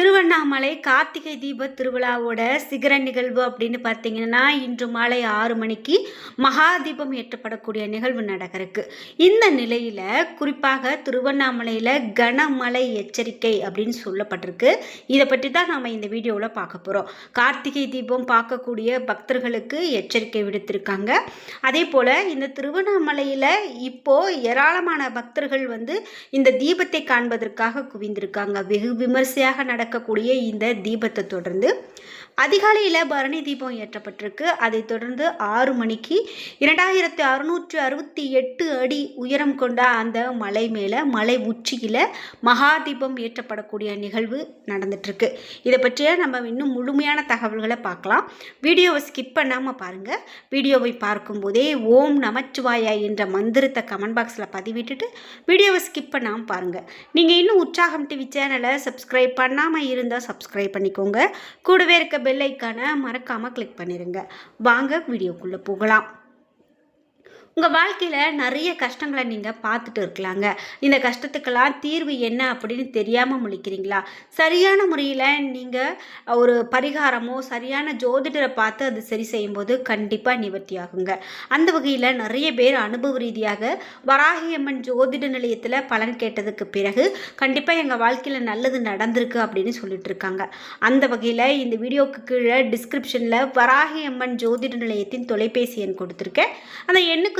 திருவண்ணாமலை கார்த்திகை தீப திருவிழாவோட சிகர நிகழ்வு அப்படின்னு பார்த்தீங்கன்னா இன்று மாலை ஆறு மணிக்கு மகா தீபம் ஏற்றப்படக்கூடிய நிகழ்வு நடக்கிறதுக்கு இந்த நிலையில் குறிப்பாக திருவண்ணாமலையில் கனமழை எச்சரிக்கை அப்படின்னு சொல்லப்பட்டிருக்கு. இதை பற்றி தான் நாம் இந்த வீடியோவில் பார்க்க போகிறோம் கார்த்திகை தீபம் பார்க்கக்கூடிய பக்தர்களுக்கு எச்சரிக்கை விடுத்திருக்காங்க. அதே போல் இந்த திருவண்ணாமலையில் இப்போது ஏராளமான பக்தர்கள் வந்து இந்த தீபத்தை காண்பதற்காக குவிந்திருக்காங்க. வெகு விமர்சையாக நடக்கக்கூடிய இந்த தீபத்தை தொடர்ந்து அதிகாலையில் பரணி தீபம் ஏற்றப்பட்டிருக்கு. அதைத் தொடர்ந்து ஆறு மணிக்கு இரண்டாயிரத்தி அறுநூற்றி அறுபத்தி எட்டு அடி உயரம் கொண்ட அந்த மலை மேலே மலை உச்சியில் மகா தீபம் ஏற்றப்படக்கூடிய நிகழ்வு நடந்துட்டுருக்கு. இதை பற்றிய நம்ம இன்னும் முழுமையான தகவல்களை பார்க்கலாம். வீடியோவை ஸ்கிப் பண்ணாமல் பாருங்கள் வீடியோவை பார்க்கும்போதே ஓம் நமச்சிவாயா என்ற மந்திரத்தை கமெண்ட் பாக்ஸில் பதிவிட்டுட்டு வீடியோவை ஸ்கிப் பண்ணாமல் பாருங்கள் நீங்கள் இன்னும் உற்சாகம் டிவி சேனலை சப்ஸ்கிரைப் பண்ணாமல் இருந்தால் சப்ஸ்கிரைப் பண்ணிக்கோங்க. கூடவே இருக்க பெல் ஐக்கானை மறக்காமல் கிளிக் பண்ணிடுங்க வாங்க வீடியோக்குள்ளே போகலாம். உங்கள் வாழ்க்கையில் நிறைய கஷ்டங்களை நீங்கள் பார்த்துட்டு இருக்கலாங்க. இந்த கஷ்டத்துக்கெல்லாம் தீர்வு என்ன அப்படின்னு தெரியாமல் முழிக்கிறீங்களா? சரியான முறையில் நீங்கள் ஒரு பரிகாரமோ சரியான ஜோதிடரை பார்த்து அது சரி செய்யும்போது கண்டிப்பாக நிவர்த்தி ஆகுங்க. அந்த வகையில் நிறைய பேர் அனுபவ ரீதியாக வராகியம்மன் ஜோதிட நிலையத்தில் பலன் கேட்டதுக்கு பிறகு கண்டிப்பாக எங்கள் வாழ்க்கையில் நல்லது நடந்திருக்கு அப்படின்னு சொல்லிட்டு இருக்காங்க. அந்த வகையில் இந்த வீடியோவுக்கு கீழே டிஸ்கிரிப்ஷனில் வராகியம்மன் ஜோதிட நிலையத்தின் தொலைபேசி எண் கொடுத்துருக்கேன். அந்த எண்ணுக்கு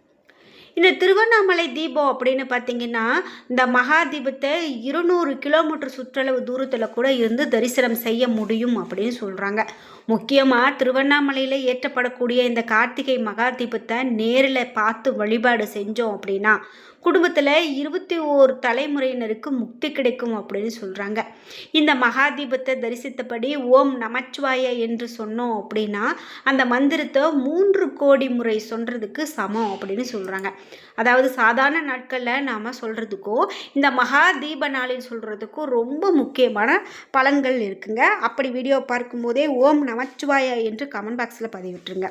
இந்த திருவண்ணாமலை தீபம் அப்படின்னு பார்த்தீங்கன்னா இந்த மகா தீபத்தை இருநூறு கிலோமீட்டர் சுற்றளவு தூரத்தில் கூட இருந்து தரிசனம் செய்ய முடியும் அப்படின்னு சொல்கிறாங்க முக்கியமாக திருவண்ணாமலையில் ஏற்றப்படக்கூடிய இந்த கார்த்திகை மகா தீபத்தை நேரில் பார்த்து வழிபாடு செஞ்சோம் அப்படின்னா குடும்பத்தில் இருபத்தி ஓரு தலைமுறையினருக்கு முக்தி கிடைக்கும் அப்படின்னு சொல்கிறாங்க இந்த மகா தீபத்தை தரிசித்தபடி ஓம் நமச்சிவாய என்று சொன்னோம் அப்படின்னா அந்த மந்திரத்தை மூன்று கோடி முறை சொல்கிறதுக்கு சமம் அப்படின்னு சொல்கிறாங்க அதாவது சாதாரண நாட்களில் நாம் சொல்கிறதுக்கும் இந்த மகா தீப நாளில் சொல்கிறதுக்கும் ரொம்ப முக்கியமான பலன்கள் இருக்குங்க. அப்படி வீடியோ பார்க்கும்போதே ஓம் நமச்சிவாயா என்று கமெண்ட் பாக்ஸில் பதிவிட்டுருங்க.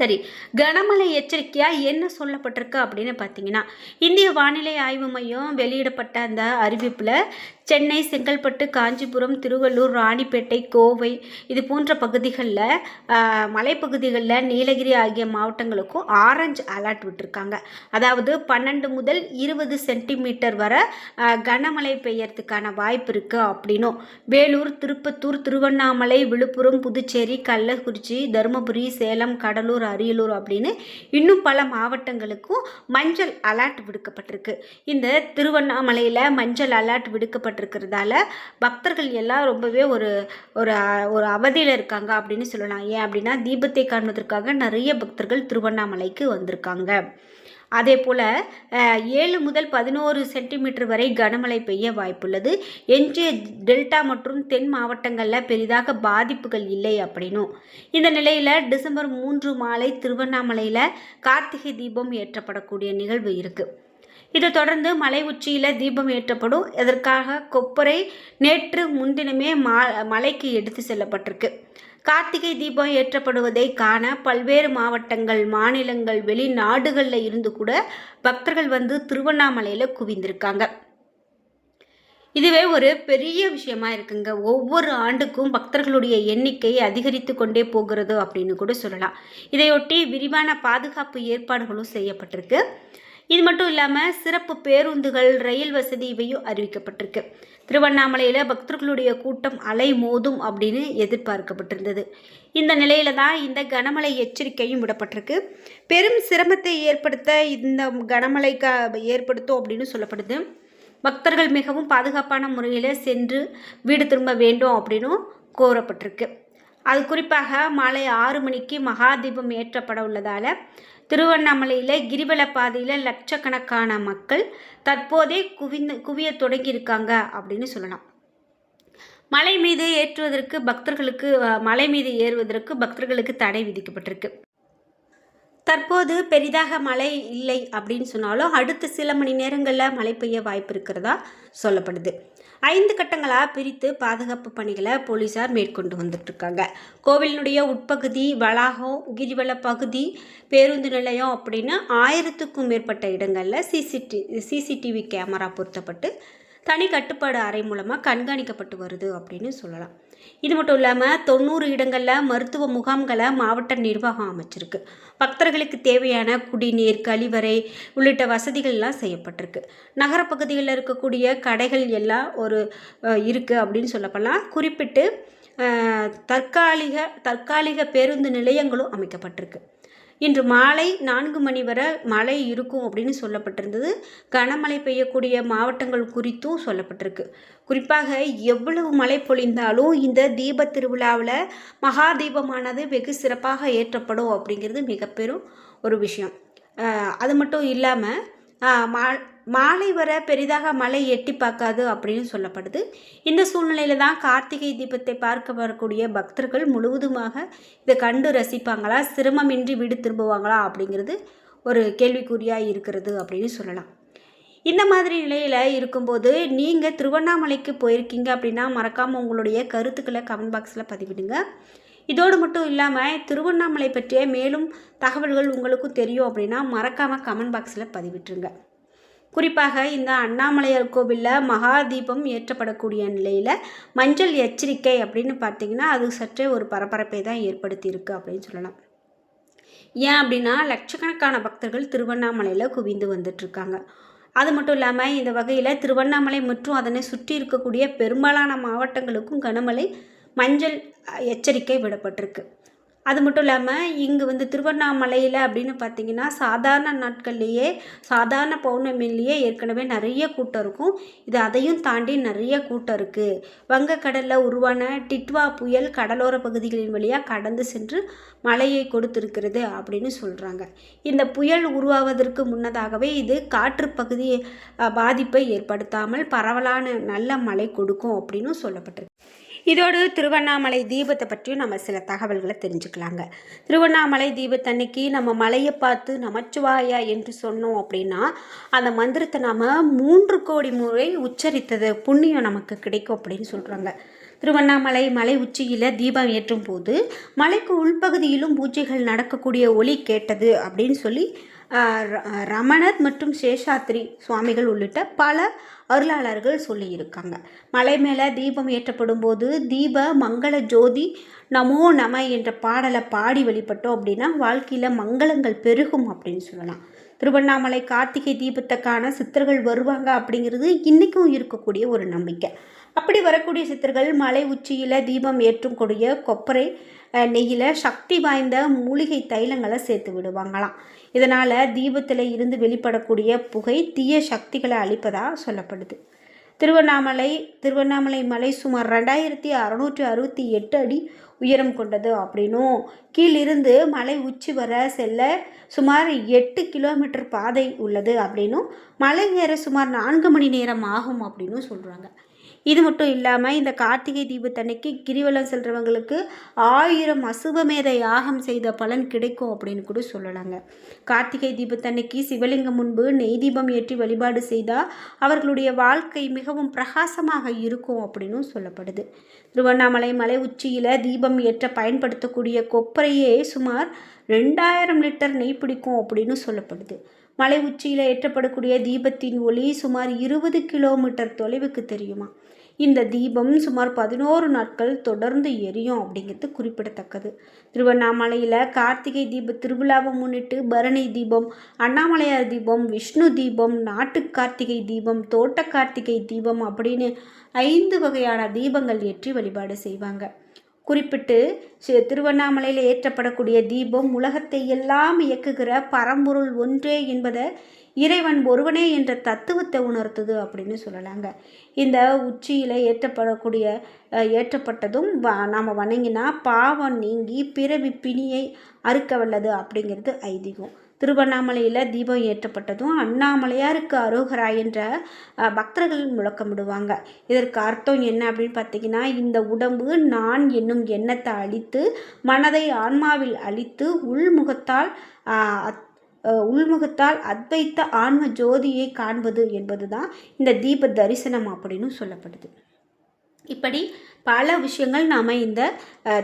சரி கனமழை எச்சரிக்கையாக என்ன சொல்லப்பட்டிருக்கு அப்படின்னு பார்த்தீங்கன்னா இந்திய வானிலை ஆய்வு மையம் வெளியிடப்பட்ட அந்த அறிவிப்பில் சென்னை செங்கல்பட்டு காஞ்சிபுரம் திருவள்ளூர் ராணிப்பேட்டை கோவை இது போன்ற பகுதிகளில் மலைப்பகுதிகளில் நீலகிரி ஆகிய மாவட்டங்களுக்கும் ஆரஞ்சு அலர்ட் விட்டுருக்காங்க. அதாவது பன்னெண்டு முதல் இருபது சென்டிமீட்டர் வரை கனமழை பெய்யறதுக்கான வாய்ப்பு இருக்குது அப்படின்னும். வேலூர் திருப்பத்தூர் திருவண்ணாமலை விழுப்புரம் புதுச்சேரி கள்ளக்குறிச்சி தருமபுரி சேலம் கடலூர் அரியலூர் அப்படின்னு இன்னும் பல மாவட்டங்களுக்கும் மஞ்சள் அலர்ட் விடுக்கப்பட்டிருக்கு. இந்த திருவண்ணாமலையில் மஞ்சள் அலர்ட் விடுக்கப்பட்டிருக்கிறதால பக்தர்கள் எல்லாம் ரொம்பவே ஒரு ஒரு ஒரு அவதியில் இருக்காங்க அப்படின்னு சொல்லலாம். ஏன் அப்படின்னா தீபத்தை காண்பதற்காக நிறைய பக்தர்கள் திருவண்ணாமலைக்கு வந்திருக்காங்க. அதே போல் ஏழு முதல் பதினோரு சென்டிமீட்டர் வரை கனமழை பெய்ய வாய்ப்புள்ளது. எஞ்சிய டெல்டா மற்றும் தென் மாவட்டங்களில் பெரிதாக பாதிப்புகள் இல்லை அப்படின்னும். இந்த நிலையில் டிசம்பர் மூன்று மாலை திருவண்ணாமலையில் கார்த்திகை தீபம் ஏற்றப்படக்கூடிய நிகழ்வு இருக்குது இதை தொடர்ந்து மலை உச்சியில் தீபம் ஏற்றப்படும். இதற்காக கொப்பரை நேற்று முன்தினமே மா மலைக்கு எடுத்து செல்லப்பட்டிருக்கு. கார்த்திகை தீபம் ஏற்றப்படுவதை காண பல்வேறு மாவட்டங்கள் மாநிலங்கள் வெளிநாடுகளில் இருந்து கூட பக்தர்கள் வந்து திருவண்ணாமலையில் குவிந்திருக்காங்க. இதுவே ஒரு பெரிய விஷயமா இருக்குங்க. ஒவ்வொரு ஆண்டுக்கும் பக்தர்களுடைய எண்ணிக்கை அதிகரித்து கொண்டே போகிறது அப்படின்னு கூட சொல்லலாம். இதையொட்டி விரிவான பாதுகாப்பு ஏற்பாடுகளும் செய்யப்பட்டிருக்கு. இது மட்டும் இல்லாமல் சிறப்பு பேருந்துகள் ரயில் வசதி இவையும் அறிவிக்கப்பட்டிருக்கு. திருவண்ணாமலையில் பக்தர்களுடைய கூட்டம் அலை மோதும் அப்படின்னு எதிர்பார்க்கப்பட்டிருந்தது. இந்த நிலையில தான் இந்த கனமழை எச்சரிக்கையும் விடப்பட்டிருக்கு. பெரும் சிரமத்தை ஏற்படுத்த இந்த கனமழை க ஏற்படுத்தும் அப்படின்னு சொல்லப்படுது. பக்தர்கள் மிகவும் பாதுகாப்பான முறையில் சென்று வீடு திரும்ப வேண்டும் அப்படின்னும் கோரப்பட்டிருக்கு. அது குறிப்பாக மாலை ஆறு மணிக்கு மகாதீபம் ஏற்றப்பட உள்ளதால் திருவண்ணாமலையில் கிரிவல பாதையில் லட்சக்கணக்கான மக்கள் தற்போதே குவிந்து குவிய தொடங்கியிருக்காங்க அப்படின்னு சொல்லலாம். மலை மீது ஏற்றுவதற்கு பக்தர்களுக்கு மலை மீது ஏறுவதற்கு பக்தர்களுக்கு தடை விதிக்கப்பட்டிருக்கு. தற்போது பெரிதாக மழை இல்லை அப்படின்னு சொன்னாலும் அடுத்த சில மணி நேரங்களில் மழை பெய்ய வாய்ப்பு இருக்கிறதா சொல்லப்படுது. ஐந்து கட்டங்களாக பிரித்து பாதுகாப்பு பணிகளை போலீஸார் மேற்கொண்டு வந்துட்டுருக்காங்க. கோவிலினுடைய உட்பகுதி வளாகம் கிரிவல பகுதி பேருந்து நிலையம் அப்படின்னு ஆயிரத்துக்கும் மேற்பட்ட இடங்களில் சிசிடி சிசிடிவி கேமரா பொருத்தப்பட்டு தனி கட்டுப்பாடு அறை மூலமாக கண்காணிக்கப்பட்டு வருது அப்படின்னு சொல்லலாம். இது மட்டும் இல்லாமல் தொண்ணூறு இடங்களில் மருத்துவ முகாம்களை மாவட்ட நிர்வாகம் அமைச்சிருக்கு. பக்தர்களுக்கு தேவையான குடிநீர் கழிவறை உள்ளிட்ட வசதிகள்லாம் செய்யப்பட்டிருக்கு. நகரப்பகுதிகளில் இருக்கக்கூடிய கடைகள் எல்லாம் ஒரு இருக்குது அப்படின்னு சொல்லப்படலாம் குறிப்பிட்டு தற்காலிக தற்காலிக பேருந்து நிலையங்களும் அமைக்கப்பட்டிருக்கு. இன்று மாலை நான்கு மணி வரை மழை இருக்கும் அப்படின்னு சொல்லப்பட்டிருந்தது. கனமழை பெய்யக்கூடிய மாவட்டங்கள் குறித்தும் சொல்லப்பட்டிருக்கு. குறிப்பாக எவ்வளவு மழை பொழிந்தாலும் இந்த தீப திருவிழாவில் மகா தீபமானது வெகு சிறப்பாக ஏற்றப்படும் அப்படிங்கிறது மிக பெரும் ஒரு விஷயம். அது மட்டும் இல்லாமல் மா மாலை வர பெரிதாக மழை எட்டி பார்க்காது அப்படின்னு சொல்லப்படுது. இந்த சூழ்நிலையில் தான் கார்த்திகை தீபத்தை பார்க்க வரக்கூடிய பக்தர்கள் முழுவதுமாக இதை கண்டு ரசிப்பாங்களா? சிரமமின்றி வீடு திரும்புவாங்களா? அப்படிங்கிறது ஒரு கேள்விக்குறியாக இருக்கிறது அப்படின்னு சொல்லலாம். இந்த மாதிரி நிலையில் இருக்கும்போது நீங்கள் திருவண்ணாமலைக்கு போயிருக்கீங்க அப்படின்னா மறக்காமல் உங்களுடைய கருத்துக்களை கமெண்ட் பாக்ஸில் பதிவிடுங்க. இதோடு மட்டும் இல்லாமல் திருவண்ணாமலை பற்றிய மேலும் தகவல்கள் உங்களுக்கும் தெரியும் அப்படின்னா மறக்காமல் கமெண்ட் பாக்ஸில் பதிவிட்டுருங்க. குறிப்பாக இந்த அண்ணாமலையார் கோவிலில் மகா தீபம் ஏற்றப்படக்கூடிய நிலையில் மஞ்சள் எச்சரிக்கை அப்படின்னு பார்த்தீங்கன்னா அது சற்றே ஒரு பரபரப்பை தான் ஏற்படுத்தியிருக்கு அப்படின்னு சொல்லலாம். ஏன் அப்படின்னா லட்சக்கணக்கான பக்தர்கள் திருவண்ணாமலையில் குவிந்து வந்துட்டுருக்காங்க. அது மட்டும் இல்லாமல் இந்த வகையில் திருவண்ணாமலை மற்றும் அதனை சுற்றி இருக்கக்கூடிய பெரும்பாலான மாவட்டங்களுக்கும் கனமழை மஞ்சள் எச்சரிக்கை விடப்பட்டிருக்கு. அது மட்டும் இல்லாமல் இங்கே வந்து திருவண்ணாமலையில் அப்படின்னு பார்த்தீங்கன்னா சாதாரண நாட்கள்லேயே சாதாரண பௌர்ணமிலேயே ஏற்கனவே நிறைய கூட்டம் இருக்கும். இது அதையும் தாண்டி நிறைய கூட்டம் இருக்குது வங்கக்கடலில் உருவான டிட்வா புயல் கடலோர பகுதிகளின் வழியாக கடந்து சென்று மழையை கொடுத்திருக்கிறது அப்படின்னு சொல்கிறாங்க இந்த புயல் உருவாவதற்கு முன்னதாகவே இது காற்று பகுதி பாதிப்பை ஏற்படுத்தாமல் பரவலான நல்ல மழை கொடுக்கும் அப்படின்னு சொல்லப்பட்டிருக்கு. இதோடு திருவண்ணாமலை தீபத்தை பற்றியும் நம்ம சில தகவல்களை தெரிஞ்சுக்கலாங்க. திருவண்ணாமலை தீபத்தன்னைக்கு நம்ம மலையை பார்த்து நமச்சிவாயா என்று சொன்னோம் அப்படின்னா அந்த மந்திரத்தை நாம் மூன்று கோடி முறை உச்சரித்தது புண்ணியம் நமக்கு கிடைக்கும் அப்படின்னு சொல்கிறாங்க திருவண்ணாமலை மலை உச்சியில் தீபம் ஏற்றும் போது மலைக்கு உள்பகுதியிலும் பூஜைகள் நடக்கக்கூடிய ஒலி கேட்டது அப்படின்னு சொல்லி ரமணர் மற்றும் சேஷாத்ரி சுவாமிகள் உள்ளிட்ட பல அருளாளர்கள் சொல்லியிருக்காங்க. மலை மேலே தீபம் ஏற்றப்படும் போது தீப மங்கள ஜோதி நமோ நம என்ற பாடலை பாடி வழிபட்டோம் அப்படின்னா வாழ்க்கையில் மங்களங்கள் பெருகும் அப்படின்னு சொல்லலாம். திருவண்ணாமலை கார்த்திகை தீபத்துக்கான சித்தர்கள் வருவாங்க அப்படிங்கிறது இன்றைக்கும் இருக்கக்கூடிய ஒரு நம்பிக்கை. அப்படி வரக்கூடிய சித்தர்கள் மலை உச்சியில் தீபம் ஏற்றும் கூடிய கொப்பரை நெய்யில் சக்தி வாய்ந்த மூலிகை தைலங்களை சேர்த்து விடுவாங்களாம். இதனால் தீபத்தில் இருந்து வெளிப்படக்கூடிய புகை தீய சக்திகளை அழிப்பதாக சொல்லப்படுது. திருவண்ணாமலை திருவண்ணாமலை மலை சுமார் ரெண்டாயிரத்தி அறநூற்றி அறுபத்தி எட்டு அடி உயரம் கொண்டது அப்படின்னும். கீழிருந்து மலை உச்சி வர செல்ல சுமார் எட்டு கிலோமீட்டர் பாதை உள்ளது அப்படின்னும். மலை ஏற சுமார் நான்கு மணி நேரம் ஆகும் அப்படின்னும் சொல்கிறாங்க இது மட்டும் இல்லாமல் இந்த கார்த்திகை தீபத்தன்னைக்கு கிரிவலம் செல்றவங்களுக்கு ஆயிரம் அசுவமேத யாகம் செய்த பலன் கிடைக்கும் அப்படின்னு கூட சொல்லலாங்க. கார்த்திகை தீபத்தன்னைக்கு சிவலிங்கம் முன்பு நெய் தீபம் ஏற்றி வழிபாடு செய்தால் அவர்களுடைய வாழ்க்கை மிகவும் பிரகாசமாக இருக்கும் அப்படின்னும் சொல்லப்படுது. திருவண்ணாமலை மலை உச்சியில் தீபம் ஏற்ற பயன்படுத்தக்கூடிய கொப்பரையே சுமார் ரெண்டாயிரம் லிட்டர் நெய் பிடிக்கும் அப்படின்னு சொல்லப்படுது. மலை உச்சியில் ஏற்றப்படக்கூடிய தீபத்தின் ஒளி சுமார் இருபது கிலோமீட்டர் தொலைவுக்கு தெரியுமா? இந்த தீபம் சுமார் பதினோரு நாட்கள் தொடர்ந்து எரியும் அப்படிங்கிறது குறிப்பிடத்தக்கது. திருவண்ணாமலையில் கார்த்திகை தீப திருவிழாவை முன்னிட்டு பரணி தீபம் அண்ணாமலையார் தீபம் விஷ்ணு தீபம் நாட்டு கார்த்திகை தீபம் தோட்ட கார்த்திகை தீபம் அப்படின்னு ஐந்து வகையான தீபங்கள் ஏற்றி வழிபாடு செய்வாங்க. குறிப்பிட்டு திருவண்ணாமலையில் ஏற்றப்படக்கூடிய தீபம் உலகத்தை எல்லாம் இயக்குகிற பரம்பொருள் ஒன்றே என்பதை இறைவன் ஒருவனே என்ற தத்துவத்தை உணர்த்துது அப்படின்னு சொல்லலாங்க. இந்த உச்சியில் ஏற்றப்படக்கூடிய ஏற்றப்பட்டதும் வ நாம் வணங்கினா பாவம் நீங்கி பிறவி பிணியை அறுக்க வல்லது அப்படிங்கிறது ஐதீகம். திருவண்ணாமலையில் தீபம் ஏற்றப்பட்டதும் அண்ணாமலையாருக்கு அரோகரா என்ற பக்தர்கள் முழக்கமிடுவாங்க. இதற்கு அர்த்தம் என்ன அப்படின்னு பார்த்தீங்கன்னா இந்த உடம்பு நான் என்னும் எண்ணத்தை அழித்து மனதை ஆன்மாவில் அழித்து உள்முகத்தால் உள்முகத்தால் அத்வைத்த ஆன்ம ஜோதியை காண்பது என்பது தான் இந்த தீப தரிசனம் அப்படின்னு சொல்லப்படுது. இப்படி பல விஷயங்கள் நாம் இந்த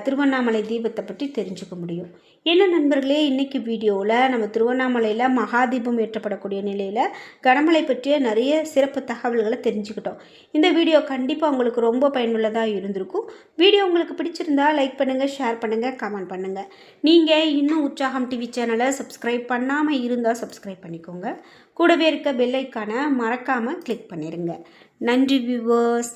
திருவண்ணாமலை தீபத்தை பற்றி தெரிஞ்சுக்க முடியும். என்ன நண்பர்களே இன்றைக்கி வீடியோவில் நம்ம திருவண்ணாமலையில் மகாதீபம் ஏற்றப்படக்கூடிய நிலையில் கனமழை பற்றிய நிறைய சிறப்பு தகவல்களை தெரிஞ்சுக்கிட்டோம். இந்த வீடியோ கண்டிப்பாக உங்களுக்கு ரொம்ப பயனுள்ளதாக இருந்திருக்கும். வீடியோ உங்களுக்கு பிடிச்சிருந்தா லைக் பண்ணுங்கள் ஷேர் பண்ணுங்கள் கமெண்ட் பண்ணுங்கள் நீங்கள் இன்னும் உற்சாகம் டிவி சேனலை சப்ஸ்கிரைப் பண்ணாமல் இருந்தால் சப்ஸ்கிரைப் பண்ணிக்கோங்க. கூடவே இருக்க பெல்லைக்கான மறக்காமல் கிளிக் பண்ணிடுங்க நன்றி வியூவர்ஸ்